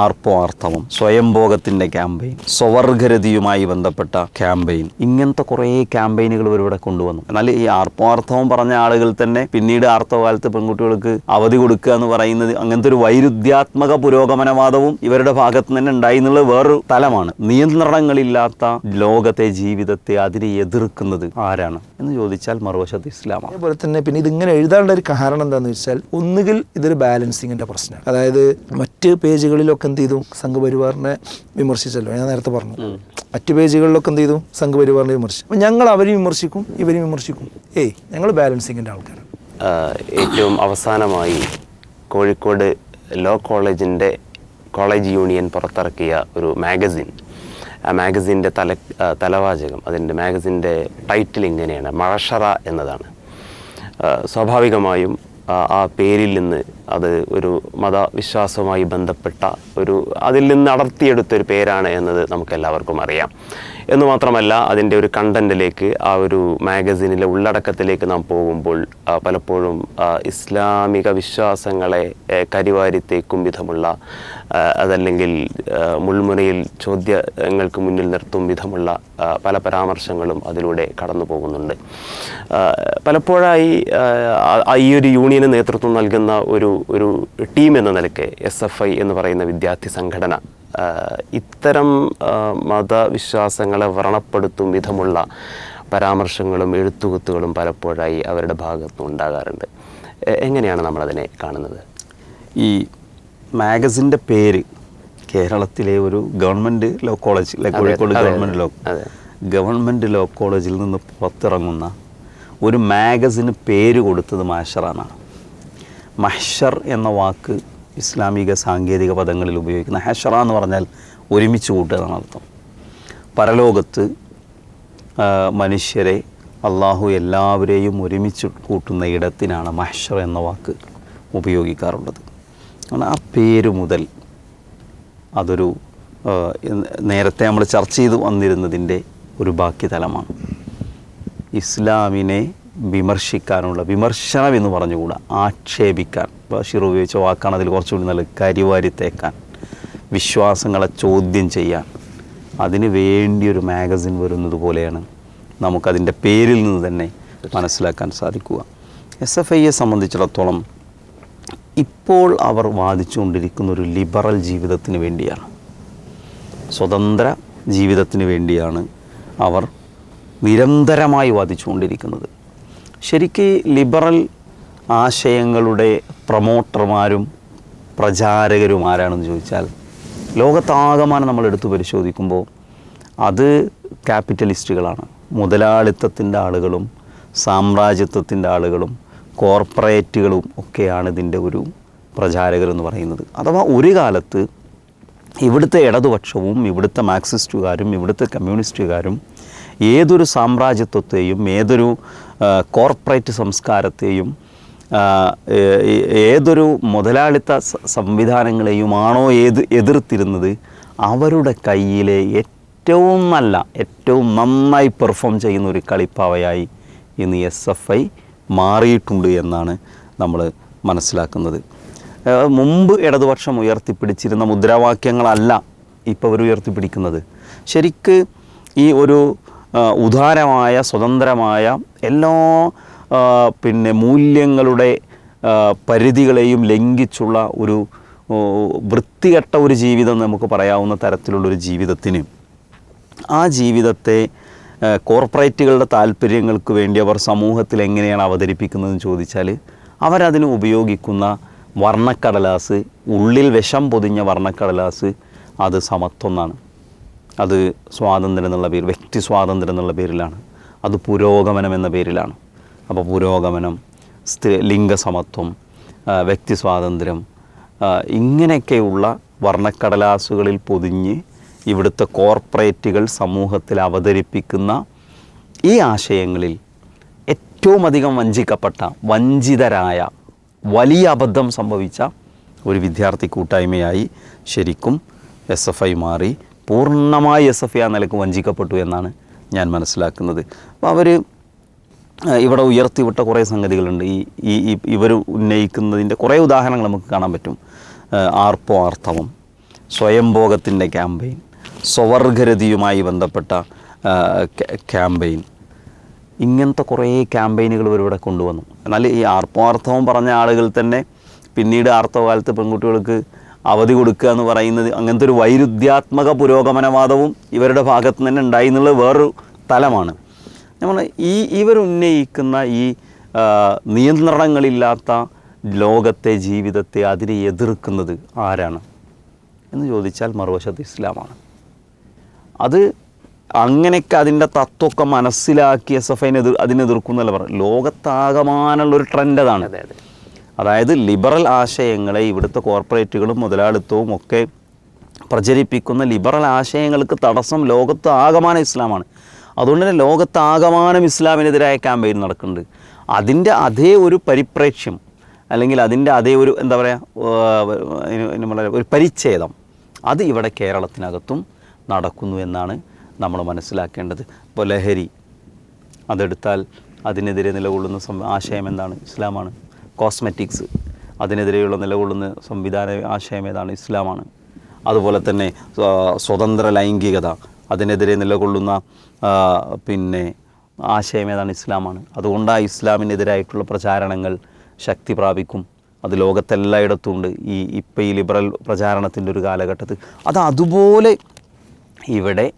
ആർപ്പോ ആർത്തവം സ്വയംഭോഗത്തിന്റെ ക്യാമ്പയിൻ സ്വവർഗരതിയുമായി ബന്ധപ്പെട്ട ക്യാമ്പയിൻ ഇങ്ങനത്തെ കുറേ ക്യാമ്പയിനുകൾ ഇവരിവിടെ കൊണ്ടുവന്നു. എന്നാൽ ഈ ആർപ്പോ ആർത്തവം പറഞ്ഞ ആളുകൾ തന്നെ പിന്നീട് ആർത്തവകാലത്ത് പെൺകുട്ടികൾക്ക് അവധി കൊടുക്കുക എന്ന് പറയുന്നത് അങ്ങനത്തെ ഒരു വൈരുദ്ധ്യാത്മക പുരോഗമനവാദവും ഇവരുടെ ഭാഗത്ത് തന്നെ ഉണ്ടായി എന്നുള്ളത് വേറൊരു തലമാണ്. നിയന്ത്രണങ്ങളില്ലാത്ത ലോകത്തെ ജീവിതത്തെ അതിനെ എതിർക്കുന്നത് ആരാണ് എന്ന് ചോദിച്ചാൽ മറുവശത്ത് ഇസ്ലാമാണ്. അതേപോലെ തന്നെ പിന്നെ ഇതിങ്ങനെ എഴുതാനുള്ള ഒരു കാരണം എന്താണെന്ന് വെച്ചാൽ ഒന്നുകിൽ ഇതൊരു ബാലൻസിങ്ങിന്റെ പ്രശ്നമാണ്. അതായത് മറ്റ് പേജുകളിലൊക്കെ എന്ത് ചെയ്തു? സംഘപരിവാറിനെ വിമർശിച്ചല്ലോ. ഞാൻ നേരത്തെ പറഞ്ഞു. മറ്റ് പേജുകളിലൊക്കെ എന്ത് ചെയ്തു? സംഘപരിവാറിനെ വിമർശിച്ചു. അപ്പം ഞങ്ങൾ അവരെയും വിമർശിക്കും ഇവരെയും വിമർശിക്കും. ഏയ് ഞങ്ങൾ ബാലൻസിങ്ങിന്റെ ആൾക്കാരാണ് ഏറ്റവും അവസാനമായി കോഴിക്കോട് ലോ കോളേജിന്റെ കോളേജ് യൂണിയൻ പുറത്തിറക്കിയ ഒരു മാഗസിൻ. ആ മാഗസിന്റെ തല തലവാചകം അതിന്റെ മാഗസിന്റെ ടൈറ്റിൽ ഇങ്ങനെയാണ് മഴഷറ എന്നതാണ്. സ്വാഭാവികമായും ആ പേരിൽ നിന്ന് അത് ഒരു മതവിശ്വാസവുമായി ബന്ധപ്പെട്ട ഒരു അതിൽ നിന്ന് അടർത്തിയെടുത്തൊരു പേരാണ് എന്നത് നമുക്കെല്ലാവർക്കും അറിയാം. എന്ന് മാത്രമല്ല അതിന്റെ ഒരു കണ്ടന്റിലേക്ക് ആ ഒരു മാഗസീനിലെ ഉള്ളടക്കത്തിലേക്ക് നാം പോകുമ്പോൾ പലപ്പോഴും ഇസ്ലാമിക വിശ്വാസങ്ങളെ കരിവാരിത്തേക്കും വിധമുള്ള അതല്ലെങ്കിൽ മുൾമുനയിൽ ചോദ്യങ്ങൾക്ക് മുന്നിൽ നിർത്തും വിധമുള്ള പല പരാമർശങ്ങളും അതിലൂടെ കടന്നു പോകുന്നുണ്ട്. പലപ്പോഴായി ഈ ഒരു യൂണിയന് നേതൃത്വം നൽകുന്ന ഒരു ഒരു ടീം എന്ന നിലയ്ക്ക് എസ് എഫ് ഐ എന്ന് പറയുന്ന വിദ്യാർത്ഥി സംഘടന ഇത്തരം മതവിശ്വാസങ്ങളെ വ്രണപ്പെടുത്തും വിധമുള്ള പരാമർശങ്ങളും എഴുത്തുകുത്തുകളും പലപ്പോഴായി അവരുടെ ഭാഗത്തു ഉണ്ടാകാറുണ്ട്. എങ്ങനെയാണ് നമ്മളതിനെ കാണുന്നത്? ഈ മാഗസിന്റെ പേര് കേരളത്തിലെ ഒരു government law college Kozhikode government law. Government law കോളേജിൽ നിന്ന് പുറത്തിറങ്ങുന്ന ഒരു മാഗസിന് പേര് കൊടുത്തത് മാഷറാണ്. മഹ്ഷർ എന്ന വാക്ക് ഇസ്ലാമിക സാങ്കേതിക പദങ്ങളിൽ ഉപയോഗിക്കുന്ന ഹഷറ എന്ന് പറഞ്ഞാൽ ഒരുമിച്ച് കൂട്ടുക എന്നാണ് അർത്ഥം. പരലോകത്ത് മനുഷ്യരെ അള്ളാഹു എല്ലാവരെയും ഒരുമിച്ച് കൂട്ടുന്ന ഇടത്തിനാണ് മഹ്ഷർ എന്ന വാക്ക് ഉപയോഗിക്കാറുള്ളത്. ആ പേര് മുതൽ അതൊരു നേരത്തെ നമ്മൾ ചർച്ച ചെയ്ത് വന്നിരുന്നതിന്റെ ഒരു ബാക്കി തലമാണ് ഇസ്ലാമിനെ വിമർശിക്കാനുള്ള വിമർശനം എന്ന് പറഞ്ഞുകൂടാ ആക്ഷേപിക്കാൻ. ബഷീർ ഉപയോഗിച്ച വാക്കാണ് അതിൽ കുറച്ചുകൂടി നല്ല കരിവാരി തേക്കാൻ വിശ്വാസങ്ങളെ ചോദ്യം ചെയ്യാൻ. അതിന് വേണ്ടിയൊരു മാഗസിൻ വരുന്നത് പോലെയാണ് നമുക്കതിന്റെ പേരിൽ നിന്ന് തന്നെ മനസ്സിലാക്കാൻ സാധിക്കുക. എസ് എഫ് ഐയെ സംബന്ധിച്ചിടത്തോളം ഇപ്പോൾ അവർ വാദിച്ചുകൊണ്ടിരിക്കുന്ന ഒരു ലിബറൽ ജീവിതത്തിന് വേണ്ടിയാണ്. സ്വതന്ത്ര ജീവിതത്തിന് വേണ്ടിയാണ് അവർ നിരന്തരമായി വാദിച്ചുകൊണ്ടിരിക്കുന്നത്. ശരിക്ക് ലിബറൽ ആശയങ്ങളുടെ പ്രൊമോട്ടർമാരും പ്രചാരകരും ആരാണെന്ന് ചോദിച്ചാൽ ലോകത്താകമാനം നമ്മൾ എടുത്തു പരിശോധിക്കുമ്പോൾ അത് ക്യാപിറ്റലിസ്റ്റുകളാണ്. മുതലാളിത്തത്തിന്റെ ആളുകളും സാമ്രാജ്യത്വത്തിന്റെ ആളുകളും കോർപ്പറേറ്റുകളും ഒക്കെയാണ് ഇതിന്റെ ഒരു പ്രചാരകരെന്ന് പറയുന്നത്. അഥവാ ഒരു കാലത്ത് ഇവിടുത്തെ ഇടതുപക്ഷവും ഇവിടുത്തെ മാർക്സിസ്റ്റുകാരും ഇവിടുത്തെ കമ്മ്യൂണിസ്റ്റുകാരും ഏതൊരു സാമ്രാജ്യത്വത്തെയും ഏതൊരു കോർപ്പറേറ്റ് സംസ്കാരത്തെയും ഏതൊരു മുതലാളിത്ത സംവിധാനങ്ങളെയുമാണോ ഏത് എതിർത്തിരുന്നത് അവരുടെ കയ്യിലെ ഏറ്റവും നല്ല ഏറ്റവും നന്നായി പെർഫോം ചെയ്യുന്ന ഒരു കളിപ്പാവയായി ഇന്ന് എസ് എഫ് ഐ മാറിയിട്ടുണ്ട് എന്നാണ് നമ്മൾ മനസ്സിലാക്കുന്നത്. മുമ്പ് ഇടതുപക്ഷം ഉയർത്തിപ്പിടിച്ചിരുന്ന മുദ്രാവാക്യങ്ങളല്ല ഇപ്പോൾ അവർ ഉയർത്തിപ്പിടിക്കുന്നത്. ശരിക്ക് ഈ ഒരു ഉദാരമായ സ്വതന്ത്രമായ എല്ലാ പിന്നെ മൂല്യങ്ങളുടെ പരിധികളെയും ലംഘിച്ചുള്ള ഒരു വൃത്തികെട്ട ഒരു ജീവിതം നമുക്ക് പറയാവുന്ന തരത്തിലുള്ളൊരു ജീവിതത്തിന്. ആ ജീവിതത്തെ കോർപ്പറേറ്റുകളുടെ താല്പര്യങ്ങൾക്ക് വേണ്ടി അവർ സമൂഹത്തിൽ എങ്ങനെയാണ് അവതരിപ്പിക്കുന്നതെന്ന് ചോദിച്ചാൽ അവരതിന് ഉപയോഗിക്കുന്ന വർണക്കടലാസ് ഉള്ളിൽ വിഷം പൊതിഞ്ഞ വർണക്കടലാസ് അത് സമത്വം എന്നാണ്. അത് സ്വാതന്ത്ര്യം എന്നുള്ള പേര് വ്യക്തി സ്വാതന്ത്ര്യം എന്നുള്ള പേരിലാണ്. അത് പുരോഗമനം എന്ന പേരിലാണ്. അപ്പോൾ പുരോഗമനം സ്ത്രീ ലിംഗസമത്വം വ്യക്തി സ്വാതന്ത്ര്യം ഇങ്ങനെയൊക്കെയുള്ള വർണക്കടലാസുകളിൽ പൊതിഞ്ഞ് ഇവിടുത്തെ കോർപ്പറേറ്റുകൾ സമൂഹത്തിൽ അവതരിപ്പിക്കുന്ന ഈ ആശയങ്ങളിൽ ഏറ്റവും അധികം വഞ്ചിക്കപ്പെട്ട വഞ്ചിതരായ വലിയ അബദ്ധം സംഭവിച്ച ഒരു വിദ്യാർത്ഥി കൂട്ടായ്മയായി ശരിക്കും എസ് എഫ് ഐ മാറി. പൂർണമായി എസ് എഫ് ആ നിലയ്ക്ക് വഞ്ചിക്കപ്പെട്ടു എന്നാണ് ഞാൻ മനസ്സിലാക്കുന്നത്. അപ്പോൾ അവർ ഇവിടെ ഉയർത്തിവിട്ട കുറേ സംഗതികളുണ്ട്. ഈ ഈ ഇവർ ഉന്നയിക്കുന്നതിന്റെ കുറേ ഉദാഹരണങ്ങൾ നമുക്ക് കാണാൻ പറ്റും. ആർപ്പോ ആർത്തവം സ്വയംഭോഗത്തിന്റെ ക്യാമ്പയിൻ സ്വവർഗരതിയുമായി ബന്ധപ്പെട്ട ക്യാമ്പയിൻ ഇങ്ങനത്തെ കുറേ ക്യാമ്പയിനുകൾ ഇവരിവിടെ കൊണ്ടുവന്നു. എന്നാൽ ഈ ആർപ്പോ ആർത്തവം പറഞ്ഞ ആളുകൾ തന്നെ പിന്നീട് ആർത്തവകാലത്ത് പെൺകുട്ടികൾക്ക് അവധി കൊടുക്കുക എന്ന് പറയുന്നത് അങ്ങനത്തെ ഒരു വൈരുദ്ധ്യാത്മക പുരോഗമനവാദവും ഇവരുടെ ഭാഗത്ത് നിന്ന് തന്നെ ഉണ്ടായി എന്നുള്ളത് വേറൊരു തലമാണ്. നമ്മൾ ഈ ഇവരുന്നയിക്കുന്ന ഈ നിയന്ത്രണങ്ങളില്ലാത്ത ലോകത്തെ ജീവിതത്തെ അതിനെ എതിർക്കുന്നത് ആരാണ്? എന്ന് ചോദിച്ചാൽ മറുവശത്ത് ഇസ്ലാമാണ്. അത് അങ്ങനെയൊക്കെ അതിന്റെ തത്വമൊക്കെ മനസ്സിലാക്കി എസ് എഫ് ഐനെ എതിർ അതിനെതിർക്കുന്നല്ല പറഞ്ഞു ലോകത്താകമാനുള്ളൊരു ട്രെൻഡ് അതാണ്. അതെ അതെ. അതായത് ലിബറൽ ആശയങ്ങളെ ഇവിടുത്തെ കോർപ്പറേറ്റുകളും മുതലാളിത്തവും ഒക്കെ പ്രചരിപ്പിക്കുന്ന ലിബറൽ ആശയങ്ങൾക്ക് തടസ്സം ലോകത്ത് ആകമാനം ഇസ്ലാമാണ്. അതുകൊണ്ട് തന്നെ ലോകത്ത് ആകമാനം ഇസ്ലാമിനെതിരായ ക്യാമ്പയിൻ നടക്കുന്നുണ്ട്. അതിന്റെ അതേ ഒരു പരിപ്രേക്ഷ്യം അല്ലെങ്കിൽ അതിന്റെ അതേ ഒരു എന്താ പറയുക ഒരു പരിച്ഛേദം അത് ഇവിടെ കേരളത്തിനകത്തും നടക്കുന്നു എന്നാണ് നമ്മൾ മനസ്സിലാക്കേണ്ടത്. ഇപ്പോൾ ലഹരി അതെടുത്താൽ അതിനെതിരെ നിലകൊള്ളുന്ന ആശയം എന്താണ്? ഇസ്ലാമാണ്. കോസ്മെറ്റിക്സ് അതിനെതിരെയുള്ള നിലകൊള്ളുന്ന സംവിധാന ആശയം ഏതാണ്? ഇസ്ലാമാണ്. അതുപോലെ തന്നെ സ്വ- സ്വതന്ത്ര ലൈംഗികത അതിനെതിരെ നിലകൊള്ളുന്ന പിന്നെ ആശയം ഏതാണ്? ഇസ്ലാമാണ്. അതുകൊണ്ട് ആ ഇസ്ലാമിനെതിരായിട്ടുള്ള പ്രചാരണങ്ങൾ ശക്തി പ്രാപിക്കും. അത് ലോകത്തെല്ലായിടത്തും ഉണ്ട് ഈ ഇപ്പം ഈ ലിബറൽ പ്രചാരണത്തിന്റെ ഒരു കാലഘട്ടത്തിൽ. അത് അതുപോലെ ഇവിടെ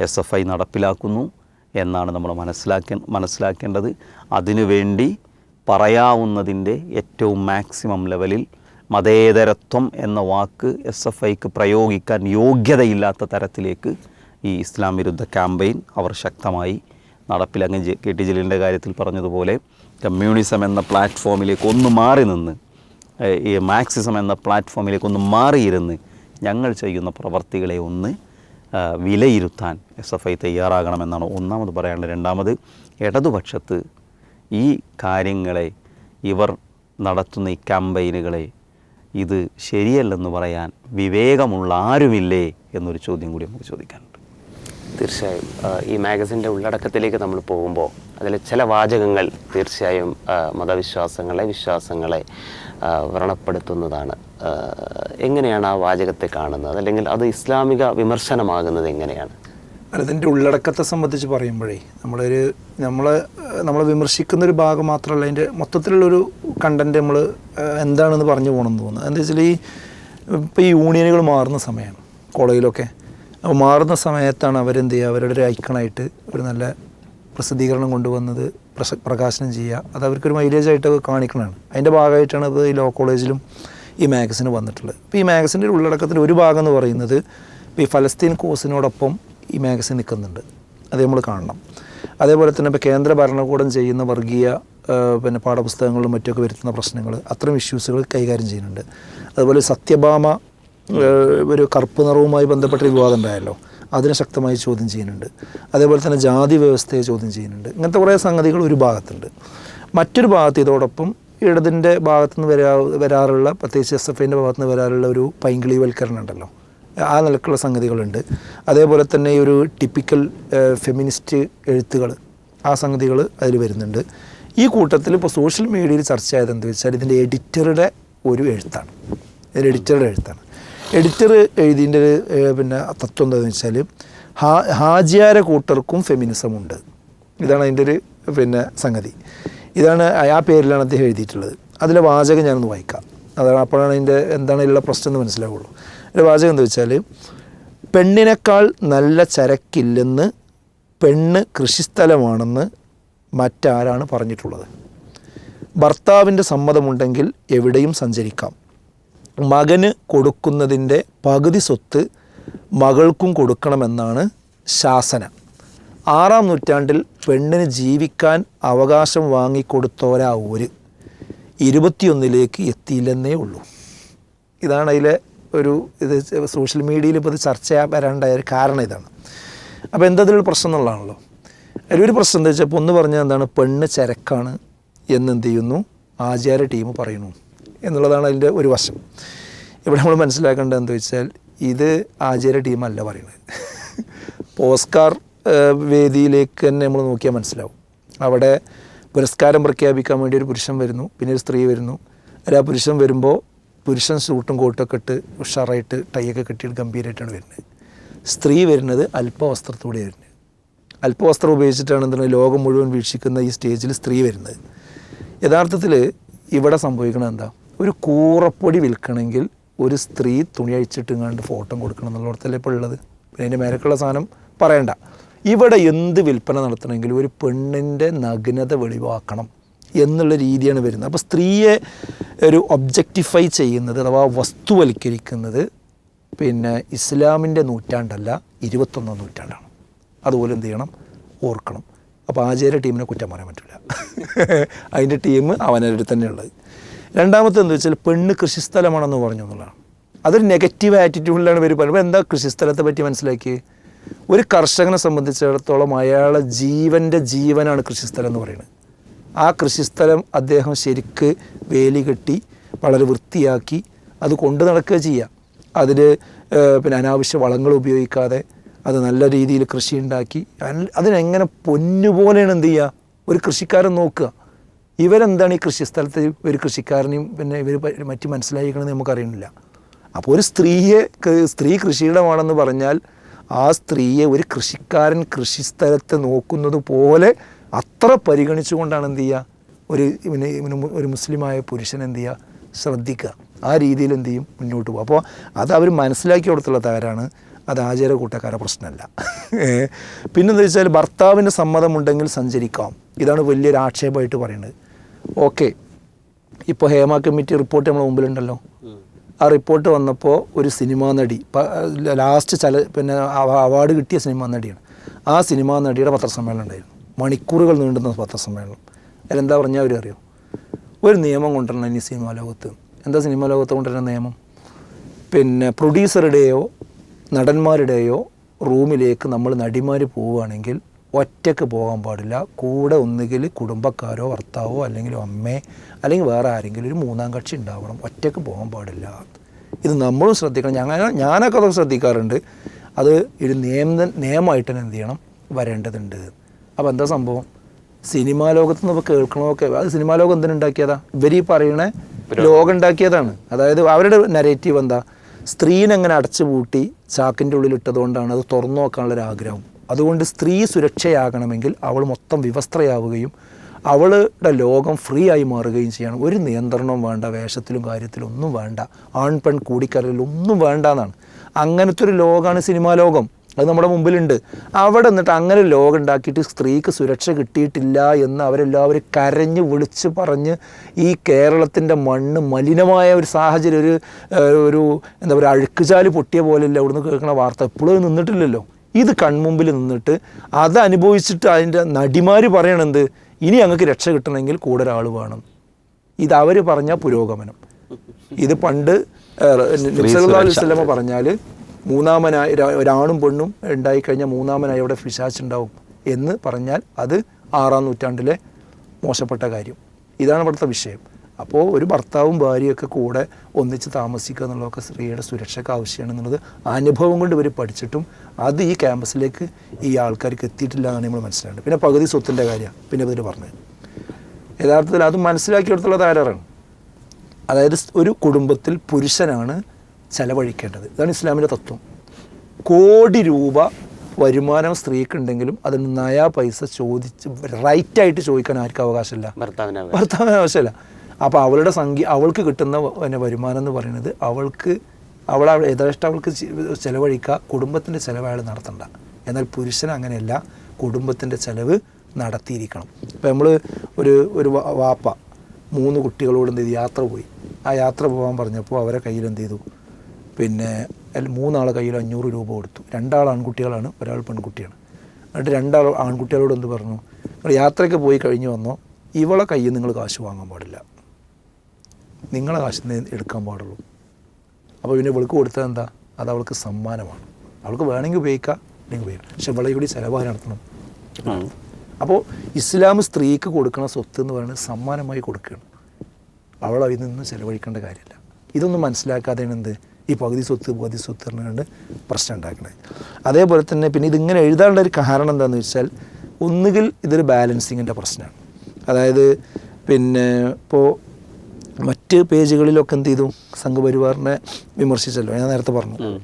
എസ് എഫ് ഐ നടപ്പിലാക്കുന്നു എന്നാണ് നമ്മൾ മനസ്സിലാക്ക മനസ്സിലാക്കേണ്ടത്. അതിനുവേണ്ടി പറയാവുന്നതിന്റെ ഏറ്റവും മാക്സിമം ലെവലിൽ മതേതരത്വം എന്ന വാക്ക് എസ് എഫ് ഐക്ക് പ്രയോഗിക്കാൻ യോഗ്യതയില്ലാത്ത തരത്തിലേക്ക് ഈ ഇസ്ലാം വിരുദ്ധ ക്യാമ്പയിൻ അവർ ശക്തമായി നടപ്പിലാക്കാൻ ജെ- കെ ടി ജലീലിന്റെ കാര്യത്തിൽ പറഞ്ഞതുപോലെ കമ്മ്യൂണിസം എന്ന പ്ലാറ്റ്ഫോമിലേക്ക് ഒന്ന് മാറി നിന്ന് ഈ മാക്സിസം എന്ന പ്ലാറ്റ്ഫോമിലേക്ക് ഒന്ന് മാറിയിരുന്ന് ഞങ്ങൾ ചെയ്യുന്ന പ്രവർത്തികളെ ഒന്ന് വിലയിരുത്താൻ എസ് എഫ് ഐ തയ്യാറാകണമെന്നാണ് ഒന്നാമത് പറയാനുള്ളത്. രണ്ടാമത് ഇടതുപക്ഷത്ത് ഈ കാര്യങ്ങളെ ഇവർ നടത്തുന്ന ഈ ക്യാമ്പയിനുകളെ ഇത് ശരിയല്ലെന്ന് പറയാൻ വിവേകമുള്ള ആരുമില്ലേ എന്നൊരു ചോദ്യം കൂടി നമുക്ക് ചോദിക്കാനുണ്ട്. തീർച്ചയായും. ഈ മാഗസിന്റെ ഉള്ളടക്കത്തിലേക്ക് നമ്മൾ പോകുമ്പോൾ അതിലെ ചില വാചകങ്ങൾ തീർച്ചയായും മതവിശ്വാസങ്ങളെ വിശ്വാസങ്ങളെ വ്രണപ്പെടുത്തുന്നതാണ്. എങ്ങനെയാണ് ആ വാചകത്തെ കാണുന്നത്? അല്ലെങ്കിൽ അത് ഇസ്ലാമിക വിമർശനമാകുന്നത് എങ്ങനെയാണ്? അതിന്റെ ഉള്ളടക്കത്തെ സംബന്ധിച്ച് പറയുമ്പോഴേ നമ്മളൊരു നമ്മൾ നമ്മൾ വിമർശിക്കുന്ന ഒരു ഭാഗം മാത്രമല്ല അതിന്റെ മൊത്തത്തിലുള്ളൊരു കണ്ടന്റ് നമ്മൾ എന്താണെന്ന് പറഞ്ഞു പോകണമെന്ന് തോന്നുന്നു എന്താ വെച്ചാൽ ഈ ഇപ്പോൾ ഈ യൂണിയനുകൾ മാറുന്ന സമയമാണ് കോളേജിലൊക്കെ. അപ്പോൾ മാറുന്ന സമയത്താണ് അവരെന്ത് ചെയ്യുക? അവരുടെ ഒരു ഐക്കണായിട്ട് ഒരു നല്ല പ്രസിദ്ധീകരണം കൊണ്ടുവന്നത് പ്രസ പ്രകാശനം ചെയ്യുക. അത് അവർക്കൊരു മൈലേജ് ആയിട്ട് കാണിക്കണതാണ്. അതിന്റെ ഭാഗമായിട്ടാണ് ഇപ്പോൾ ഈ ലോ കോളേജിലും ഈ മാഗസിന് വന്നിട്ടുള്ളത്. അപ്പോൾ ഈ മാഗസിന്റെ ഉള്ളടക്കത്തിൽ ഒരു ഭാഗം എന്ന് പറയുന്നത് ഇപ്പോൾ ഈ ഫലസ്തീൻ കോസിനോടൊപ്പം ഈ മാഗസിൻ നിൽക്കുന്നുണ്ട്. അത് നമ്മൾ കാണണം. അതേപോലെ തന്നെ ഇപ്പോൾ കേന്ദ്ര ഭരണകൂടം ചെയ്യുന്ന വർഗീയ പിന്നെ പാഠപുസ്തകങ്ങളിലും മറ്റൊക്കെ വരുത്തുന്ന പ്രശ്നങ്ങൾ അത്തരം ഇഷ്യൂസുകൾ കൈകാര്യം ചെയ്യുന്നുണ്ട്. അതുപോലെ സത്യഭാമ ഒരു കറുപ്പ് നിറവുമായി ബന്ധപ്പെട്ട വിവാദം ഉണ്ടായല്ലോ. അതിനെ ശക്തമായി ചോദ്യം ചെയ്യുന്നുണ്ട്. അതേപോലെ തന്നെ ജാതി വ്യവസ്ഥയെ ചോദ്യം ചെയ്യുന്നുണ്ട്. ഇങ്ങനത്തെ കുറേ സംഗതികൾ ഒരു ഭാഗത്തുണ്ട്. മറ്റൊരു ഭാഗത്ത് ഇതോടൊപ്പം ഇടതിന്റെ ഭാഗത്തുനിന്ന് വരാ വരാറുള്ള പ്രത്യേകിച്ച് എസ് എഫ് ഐന്റെ ഭാഗത്തുനിന്ന് വരാറുള്ള ഒരു പൈങ്കിളിവൽക്കരണം ഉണ്ടല്ലോ. ആ നിലക്കുള്ള സംഗതികളുണ്ട്. അതേപോലെ തന്നെ ഈ ഒരു ടിപ്പിക്കൽ ഫെമിനിസ്റ്റ് എഴുത്തുകൾ ആ സംഗതികൾ അതിൽ വരുന്നുണ്ട്. ഈ കൂട്ടത്തിൽ ഇപ്പോൾ സോഷ്യൽ മീഡിയയിൽ ചർച്ച ആയത് എന്താ വെച്ചാൽ ഇതിന്റെ എഡിറ്ററുടെ ഒരു എഴുത്താണ്. ഇതിന്റെ എഡിറ്ററുടെ എഴുത്താണ്. എഡിറ്റർ എഴുതിന്റെ പിന്നെ തത്വം എന്താണെന്ന് വെച്ചാൽ ഹാ ഹാജിയാര കൂട്ടർക്കും ഫെമിനിസം ഉണ്ട്. ഇതാണ് അതിന്റെ ഒരു പിന്നെ സംഗതി. ഇതാണ് ആ പേരിലാണ് അദ്ദേഹം എഴുതിയിട്ടുള്ളത്. അതിലെ വാചകം ഞാനൊന്ന് വായിക്കാം. അതാണ് അപ്പോഴാണ് അതിന്റെ എന്താണ് ഇതിലുള്ള പ്രശ്നം എന്ന് മനസ്സിലാവുള്ളൂ. അതിന്റെ വാചകം എന്താ വെച്ചാൽ പെണ്ണിനേക്കാൾ നല്ല ചരക്കില്ലെന്ന് പെണ്ണ് കൃഷിസ്ഥലമാണെന്ന് മറ്റാരാണ് പറഞ്ഞിട്ടുള്ളത്. ഭർത്താവിന്റെ സമ്മതമുണ്ടെങ്കിൽ എവിടെയും സഞ്ചരിക്കാം. മകന് കൊടുക്കുന്നതിന്റെ പകുതി സ്വത്ത് മകൾക്കും കൊടുക്കണമെന്നാണ് ശാസന. ആറാം നൂറ്റാണ്ടിൽ പെണ്ണിന് ജീവിക്കാൻ അവകാശം വാങ്ങിക്കൊടുത്തോരാ ഒരു. ഇരുപത്തിയൊന്നിലേക്ക് എത്തിയില്ലെന്നേ ഉള്ളൂ. ഇതാണ് അതിലെ ഒരു ഇത് സോഷ്യൽ മീഡിയയിൽ ഇപ്പോൾ ഇത് ചർച്ച വരാണ്ടായ ഒരു കാരണം ഇതാണ്. അപ്പോൾ എന്തതിലൊരു പ്രശ്നം എന്നുള്ളതാണല്ലോ. ഒരു പ്രശ്നം എന്താ വെച്ചാൽ ഒന്ന് പറഞ്ഞാൽ എന്താണ്? പെണ്ണ് ചരക്കാണ് എന്നെന്ത് ചെയ്യുന്നു? ആചാര ടീം പറയുന്നു എന്നുള്ളതാണ് അതിന്റെ ഒരു വശം. ഇവിടെ നമ്മൾ മനസ്സിലാക്കേണ്ടത് എന്താ വെച്ചാൽ ഇത് ആചാര ടീമല്ല പറയുന്നത്. പോസ്കാർ വേദിയിലേക്ക് തന്നെ നമ്മൾ നോക്കിയാൽ മനസ്സിലാവും. അവിടെ പുരസ്കാരം പ്രഖ്യാപിക്കാൻ വേണ്ടി ഒരു പുരുഷൻ വരുന്നു പിന്നെ ഒരു സ്ത്രീ വരുന്നു. അല്ല ആ പുരുഷൻ വരുമ്പോൾ പുരുഷൻ സൂട്ടും കോട്ടൊക്കെ ഇട്ട് ഉഷാറായിട്ട് ടൈയൊക്കെ കെട്ടിയിട്ട് ഗംഭീരമായിട്ടാണ് വരുന്നത്. സ്ത്രീ വരുന്നത് അല്പവസ്ത്രത്തോടെ വരുന്നത്. അല്പവസ്ത്രം ഉപയോഗിച്ചിട്ടാണ് എന്താണ് ലോകം മുഴുവൻ വീക്ഷിക്കുന്ന ഈ സ്റ്റേജിൽ സ്ത്രീ വരുന്നത്. യഥാർത്ഥത്തിൽ ഇവിടെ സംഭവിക്കുന്നത് എന്താ? ഒരു കൂറപ്പൊടി വിൽക്കണമെങ്കിൽ ഒരു സ്ത്രീ തുണി അഴിച്ചിട്ടുങ്ങാണ്ട് ഫോട്ടോ കൊടുക്കണം എന്നുള്ളിടത്തല്ലേ ഇപ്പോൾ ഉള്ളത്? പിന്നെ അതിന്റെ മേലക്കുള്ള സാധനം പറയണ്ട. ഇവിടെ എന്ത് വിൽപ്പന നടത്തണമെങ്കിലും ഒരു പെണ്ണിന്റെ നഗ്നത വെളിവാക്കണം. എന്നുള്ള രീതിയാണ് വരുന്നത്. അപ്പോൾ സ്ത്രീയെ ഒരു ഒബ്ജക്റ്റിഫൈ ചെയ്യുന്നത് അഥവാ വസ്തുവൽക്കരിക്കുന്നത് പിന്നെ ഇസ്ലാമിന്റെ നൂറ്റാണ്ടല്ല ഇരുപത്തൊന്നാം നൂറ്റാണ്ടാണ്. അതുപോലെ എന്ത് ചെയ്യണം? ഓർക്കണം. അപ്പോൾ ആചാര്യ ടീമിനെ കുറ്റം പറയാൻ പറ്റില്ല അതിന്റെ ടീം അവനരുടെ തന്നെയുള്ളത് രണ്ടാമത്തെ എന്താ വെച്ചാൽ പെണ്ണ് കൃഷിസ്ഥലമാണെന്ന് പറഞ്ഞു എന്നുള്ളതാണ്. അതൊരു നെഗറ്റീവ് ആറ്റിറ്റ്യൂഡിലാണ് ഇവർ പറയുന്നത്. എന്താ കൃഷിസ്ഥലത്തെ പറ്റി മനസ്സിലാക്കി ഒരു കർഷകനെ സംബന്ധിച്ചിടത്തോളം അയാളെ ജീവന്റെ ജീവനാണ് കൃഷിസ്ഥലം എന്ന് പറയുന്നത്. ആ കൃഷിസ്ഥലം അദ്ദേഹം ശരിക്ക് വേലി കെട്ടി വളരെ വൃത്തിയാക്കി അത് കൊണ്ടു നടക്കുക ചെയ്യുക അതിൽ പിന്നെ അനാവശ്യ വളങ്ങൾ ഉപയോഗിക്കാതെ അത് നല്ല രീതിയിൽ കൃഷി ഉണ്ടാക്കി അതിനെങ്ങനെ പൊന്നുപോലെയാണ് എന്ത് ചെയ്യുക ഒരു കൃഷിക്കാരൻ നോക്കുക. ഇവരെന്താണ് ഈ കൃഷിസ്ഥലത്ത് ഒരു കൃഷിക്കാരനെയും പിന്നെ ഇവർ മറ്റു മനസ്സിലായിക്കണമെന്ന് നമുക്കറിയണില്ല അപ്പോൾ ഒരു സ്ത്രീയെ സ്ത്രീ കൃഷിയിടമാണെന്ന് പറഞ്ഞാൽ ആ സ്ത്രീയെ ഒരു കൃഷിക്കാരൻ കൃഷിസ്ഥലത്തെ നോക്കുന്നത് പോലെ അത്ര പരിഗണിച്ചുകൊണ്ടാണ് എന്ത് ചെയ്യുക? ഒരു ഇവന് ഒരു മുസ്ലിമായ പുരുഷൻ എന്ത് ചെയ്യുക? ശ്രദ്ധിക്കുക. ആ രീതിയിൽ എന്ത് ചെയ്യും? മുന്നോട്ട് പോകും. അപ്പോൾ അത് അവർ മനസ്സിലാക്കി കൊടുത്തുള്ള തകരാണ്. അത് ആചാര കൂട്ടക്കാരെ പ്രശ്നമല്ല പിന്നെന്താ വെച്ചാൽ ഭർത്താവിന്റെ സമ്മതമുണ്ടെങ്കിൽ സഞ്ചരിക്കാം. ഇതാണ് വലിയൊരു ആക്ഷേപമായിട്ട് പറയുന്നത്. ഓക്കെ. ഇപ്പോൾ ഹേമ കമ്മിറ്റി റിപ്പോർട്ട് നമ്മളെ മുമ്പിലുണ്ടല്ലോ. ആ റിപ്പോർട്ട് വന്നപ്പോൾ ഒരു സിനിമാ നടി ലാസ്റ്റ് ചല പിന്നെ അവാർഡ് കിട്ടിയ സിനിമാ നടിയാണ്. ആ സിനിമാ നടിയുടെ പത്രസമ്മേളനം ഉണ്ടായിരുന്നു. മണിക്കൂറുകൾ നീണ്ടുന്ന പത്രസമ്മേളനം. അതിലെന്താ പറഞ്ഞാൽ അവർ അറിയോ? ഒരു നിയമം കൊണ്ടുവരണം ഇനി സിനിമാ ലോകത്ത്. എന്താ സിനിമാ ലോകത്ത് കൊണ്ടുവരുന്ന നിയമം? പിന്നെ പ്രൊഡ്യൂസറുടെയോ നടന്മാരുടെയോ റൂമിലേക്ക് നമ്മൾ നടിമാർ പോവുകയാണെങ്കിൽ ഒറ്റയ്ക്ക് പോകാൻ പാടില്ല. കൂടെ ഒന്നുകിൽ കുടുംബക്കാരോ ഭർത്താവോ അല്ലെങ്കിൽ അമ്മേ അല്ലെങ്കിൽ വേറെ ആരെങ്കിലും ഒരു മൂന്നാം കക്ഷി ഉണ്ടാവണം. ഒറ്റയ്ക്ക് പോകാൻ പാടില്ല. ഇത് നമ്മളും ശ്രദ്ധിക്കണം. ഞങ്ങൾ ഞാനൊക്കെ അതൊക്കെ ശ്രദ്ധിക്കാറുണ്ട്. അത് ഒരു നിയമ നിയമമായിട്ട് തന്നെ എന്ത് ചെയ്യണം? വരേണ്ടതുണ്ട്. അപ്പോൾ എന്താ സംഭവം? സിനിമാ ലോകത്ത് നിന്ന് ഇപ്പോൾ കേൾക്കണമൊക്കെ അത് സിനിമാ ലോകം എന്തിനുണ്ടാക്കിയതാ ഇവർ ഈ പറയണ ലോകം ഉണ്ടാക്കിയതാണ്. അതായത് അവരുടെ നരേറ്റീവ് എന്താ? സ്ത്രീനെ അങ്ങനെ അടച്ചുപൂട്ടി ചാക്കിന്റെ ഉള്ളിൽ ഇട്ടതുകൊണ്ടാണ് അത് തുറന്നു നോക്കാനുള്ള ഒരു ആഗ്രഹം. അതുകൊണ്ട് സ്ത്രീ സുരക്ഷയാകണമെങ്കിൽ അവൾ മൊത്തം വിവസ്ത്രയാവുകയും അവളുടെ ലോകം ഫ്രീ ആയി മാറുകയും ചെയ്യണം. ഒരു നിയന്ത്രണവും വേണ്ട വേഷത്തിലും കാര്യത്തിലും ഒന്നും വേണ്ട. ആൺ പെൺ കൂടിക്കലരിലും ഒന്നും വേണ്ട എന്നാണ് അങ്ങനത്തെ ഒരു ലോകമാണ് സിനിമാ ലോകം. അത് നമ്മുടെ മുമ്പിലുണ്ട്. അവിടെ നിന്നിട്ട് അങ്ങനെ ലോകം ഉണ്ടാക്കിയിട്ട് സ്ത്രീക്ക് സുരക്ഷ കിട്ടിയിട്ടില്ല എന്ന് അവരെല്ലാവരും കരഞ്ഞ് വിളിച്ച് പറഞ്ഞ് ഈ കേരളത്തിന്റെ മണ്ണ് മലിനമായ ഒരു സാഹചര്യം ഒരു ഒരു എന്താ പറയുക അഴുക്കുചാൽ പൊട്ടിയ പോലെയല്ല അവിടുന്ന് കേൾക്കുന്ന വാർത്ത. എപ്പോഴും നിന്നിട്ടില്ലല്ലോ. ഇത് കൺമുമ്പിൽ നിന്നിട്ട് അത് അനുഭവിച്ചിട്ട് അതിന്റെ നടിമാർ പറയണെന്ത് ഇനി ഞങ്ങൾക്ക് രക്ഷ കിട്ടണമെങ്കിൽ കൂടെ ഒരാൾ വേണം. ഇത് അവർ പറഞ്ഞ പുരോഗമനം. ഇത് പണ്ട് വസ്ലമ പറഞ്ഞാൽ മൂന്നാമനായി ഒരാണും പെണ്ണും ഉണ്ടായിക്കഴിഞ്ഞാൽ മൂന്നാമനായി അവിടെ ഉണ്ടാവും എന്ന് പറഞ്ഞാൽ അത് ആറാം നൂറ്റാണ്ടിലെ മോശപ്പെട്ട കാര്യം. ഇതാണ് ഇവിടുത്തെ വിഷയം. അപ്പോൾ ഒരു ഭർത്താവും ഭാര്യയൊക്കെ കൂടെ ഒന്നിച്ച് താമസിക്കുക എന്നുള്ളതൊക്കെ സ്ത്രീയുടെ സുരക്ഷയ്ക്ക് ആവശ്യമാണ് എന്നുള്ളത് അനുഭവം കൊണ്ട് ഇവർ പഠിച്ചിട്ടും അത് ഈ ക്യാമ്പസിലേക്ക് ഈ ആൾക്കാർക്ക് എത്തിയിട്ടില്ല എന്നാണ് നമ്മൾ മനസ്സിലാക്കേണ്ടത്. പിന്നെ പകുതി സ്വത്തിന്റെ കാര്യമാണ് പിന്നെ ഇവർ പറഞ്ഞത്. യഥാർത്ഥത്തിൽ അത് മനസ്സിലാക്കിയെടുത്തുള്ള ആരാണ് അതായത് ഒരു കുടുംബത്തിൽ പുരുഷനാണ് ചെലവഴിക്കേണ്ടത്. ഇതാണ് ഇസ്ലാമിന്റെ തത്വം. കോടി രൂപ വരുമാനം സ്ത്രീക്കുണ്ടെങ്കിലും അതിന് നയാ പൈസ ചോദിച്ച് റൈറ്റായിട്ട് ചോദിക്കാൻ ആർക്കും അവകാശമില്ല. ഭർത്താവിനെ ആവശ്യമില്ല അപ്പോൾ അവളുടെ സംഖ്യ അവൾക്ക് കിട്ടുന്ന പിന്നെ വരുമാനം എന്ന് പറയുന്നത് അവൾക്ക് അവൾ യഥേഷ്ടം അവൾക്ക് ചിലവഴിക്കുക ചെലവഴിക്കുക കുടുംബത്തിന്റെ ചിലവ് അയാൾ നടത്തണ്ട. എന്നാൽ പുരുഷൻ അങ്ങനെയല്ല കുടുംബത്തിന്റെ ചിലവ് നടത്തിയിരിക്കണം. ഇപ്പോൾ നമ്മൾ ഒരു ഒരു വാപ്പ മൂന്ന് കുട്ടികളോട് എന്ത് ചെയ്തു? യാത്ര പോയി. ആ യാത്ര പോകാൻ പറഞ്ഞപ്പോൾ അവരെ കയ്യിൽ എന്ത് ചെയ്തു? പിന്നെ മൂന്നാളെ കയ്യിൽ അഞ്ഞൂറ് രൂപ കൊടുത്തു. രണ്ടാൾ ആൺകുട്ടികളാണ് ഒരാൾ പെൺകുട്ടിയാണ്. എന്നിട്ട് രണ്ടാൾ ആൺകുട്ടികളോട് എന്ത് പറഞ്ഞു? നിങ്ങൾ യാത്രയ്ക്ക് പോയി കഴിഞ്ഞ് വന്നോ ഇവളെ കയ്യിൽ നിങ്ങൾ കാശ് വാങ്ങാൻ പാടില്ല. നിങ്ങളെ കാശ് എടുക്കാൻ പാടുള്ളൂ. അപ്പോൾ പിന്നെ ഇവൾക്ക് കൊടുത്തത് എന്താ? അത് അവൾക്ക് സമ്മാനമാണ്. അവൾക്ക് വേണമെങ്കിൽ ഉപയോഗിക്കാം അല്ലെങ്കിൽ ഉപയോഗിക്കാം പക്ഷെ ഇവളെ കൂടി ചിലവായി നടത്തണം. അപ്പോൾ ഇസ്ലാം സ്ത്രീക്ക് കൊടുക്കുന്ന സ്വത്ത് എന്ന് പറയുന്നത് സമ്മാനമായി കൊടുക്കുകയാണ്. അവൾ അതിൽ നിന്ന് ചിലവഴിക്കേണ്ട കാര്യമില്ല. ഇതൊന്നും മനസ്സിലാക്കാതെയാണ് എന്ത്? ഈ പകുതി സ്വത്ത് പകുതി സ്വത്ത് പറഞ്ഞുകൊണ്ട് പ്രശ്നം ഉണ്ടാക്കണേ അതേപോലെ തന്നെ പിന്നെ ഇതിങ്ങനെ എഴുതാനുള്ള ഒരു കാരണം എന്താണെന്ന് വെച്ചാൽ ഒന്നുകിൽ ഇതൊരു ബാലൻസിങ്ങിന്റെ പ്രശ്നമാണ്. അതായത് പിന്നെ ഇപ്പോൾ മറ്റ് പേജുകളിലൊക്കെ എന്ത് ചെയ്തു? സംഘപരിവാറിനെ വിമർശിച്ചല്ലോ. ഞാൻ നേരത്തെ പറഞ്ഞു.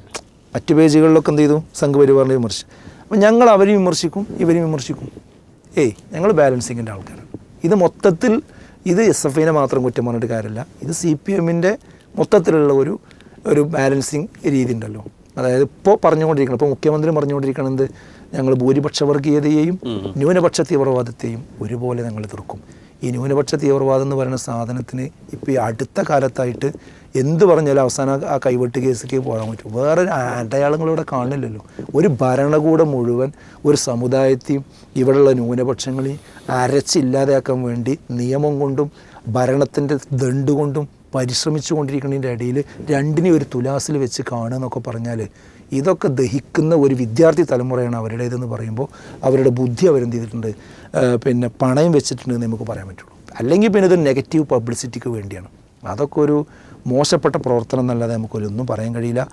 മറ്റ് പേജുകളിലൊക്കെ എന്ത് ചെയ്തു? സംഘപരിവാറിനെ വിമർശിച്ചു അപ്പം ഞങ്ങൾ അവരെയും വിമർശിക്കും ഇവരെയും വിമർശിക്കും. ഏയ് ഞങ്ങൾ ബാലൻസിങ്ങിന്റെ ആൾക്കാരാണ്. ഇത് മൊത്തത്തിൽ ഇത് എസ് എഫ് ഐനെ മാത്രം കുറ്റം പറഞ്ഞിട്ട് കാര്യമില്ല. ഇത് സി പി എമ്മിന്റെ മൊത്തത്തിലുള്ള ഒരു ഒരു ബാലൻസിങ് രീതി ഉണ്ടല്ലോ. അതായത് ഇപ്പോൾ പറഞ്ഞുകൊണ്ടിരിക്കണം ഇപ്പോൾ മുഖ്യമന്ത്രി പറഞ്ഞുകൊണ്ടിരിക്കുന്നത് ഞങ്ങൾ ഭൂരിപക്ഷ വർഗീയതയെയും ന്യൂനപക്ഷ തീവ്രവാദത്തെയും ഒരുപോലെ ഞങ്ങൾ എതിർക്കും. ഈ ന്യൂനപക്ഷ തീവ്രവാദം എന്ന് പറയുന്ന സാധനത്തിന് ഇപ്പോൾ ഈ അടുത്ത കാലത്തായിട്ട് എന്ത് പറഞ്ഞാലും അവസാനം ആ കൈവെട്ട് കേസിലേക്ക് പോകാൻ പറ്റും. വേറെ അടയാളങ്ങളിവിടെ കാണില്ലല്ലോ ഒരു ഭരണകൂടം മുഴുവൻ ഒരു സമുദായത്തെയും ഇവിടെയുള്ള ന്യൂനപക്ഷങ്ങളെയും അരച്ചില്ലാതെയാക്കാൻ വേണ്ടി നിയമം കൊണ്ടും ഭരണത്തിന്റെ ദണ്ട് കൊണ്ടും പരിശ്രമിച്ചു കൊണ്ടിരിക്കുന്നതിന്റെ ഇടയിൽ രണ്ടിനെ ഒരു തുലാസിൽ വെച്ച് കാണുക എന്നൊക്കെ പറഞ്ഞാൽ ഇതൊക്കെ ദഹിക്കുന്ന ഒരു വിദ്യാർത്ഥി തലമുറയാണ് അവരുടേതെന്ന് പറയുമ്പോൾ അവരുടെ ബുദ്ധി അവരെന്ത് ചെയ്തിട്ടുണ്ട് പിന്നെ പണയം വെച്ചിട്ടുണ്ടെന്ന് നമുക്ക് പറയാൻ പറ്റുള്ളൂ. അല്ലെങ്കിൽ പിന്നെ ഇത് നെഗറ്റീവ് പബ്ലിസിറ്റിക്ക് വേണ്ടിയാണ്. അതൊക്കെ ഒരു മോശപ്പെട്ട പ്രവർത്തനം എന്നല്ലാതെ നമുക്കൊരൊന്നും പറയാൻ കഴിയില്ല.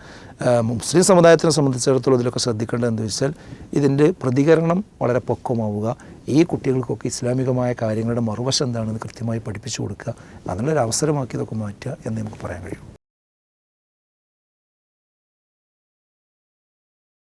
മുസ്ലിം സമുദായത്തിനെ സംബന്ധിച്ചിടത്തോളം ഇതിലൊക്കെ ശ്രദ്ധിക്കേണ്ടത് എന്ന് വെച്ചാൽ ഇതിന്റെ പ്രതികരണം വളരെ പൊക്കമാവുക. ഈ കുട്ടികൾക്കൊക്കെ ഇസ്ലാമികമായ കാര്യങ്ങളുടെ മറുവശം എന്താണെന്ന് കൃത്യമായി പഠിപ്പിച്ചു കൊടുക്കുക. അതിനുള്ളൊരു അവസരമാക്കി ഇതൊക്കെ മാറ്റുക എന്ന് നമുക്ക് പറയാൻ കഴിയും.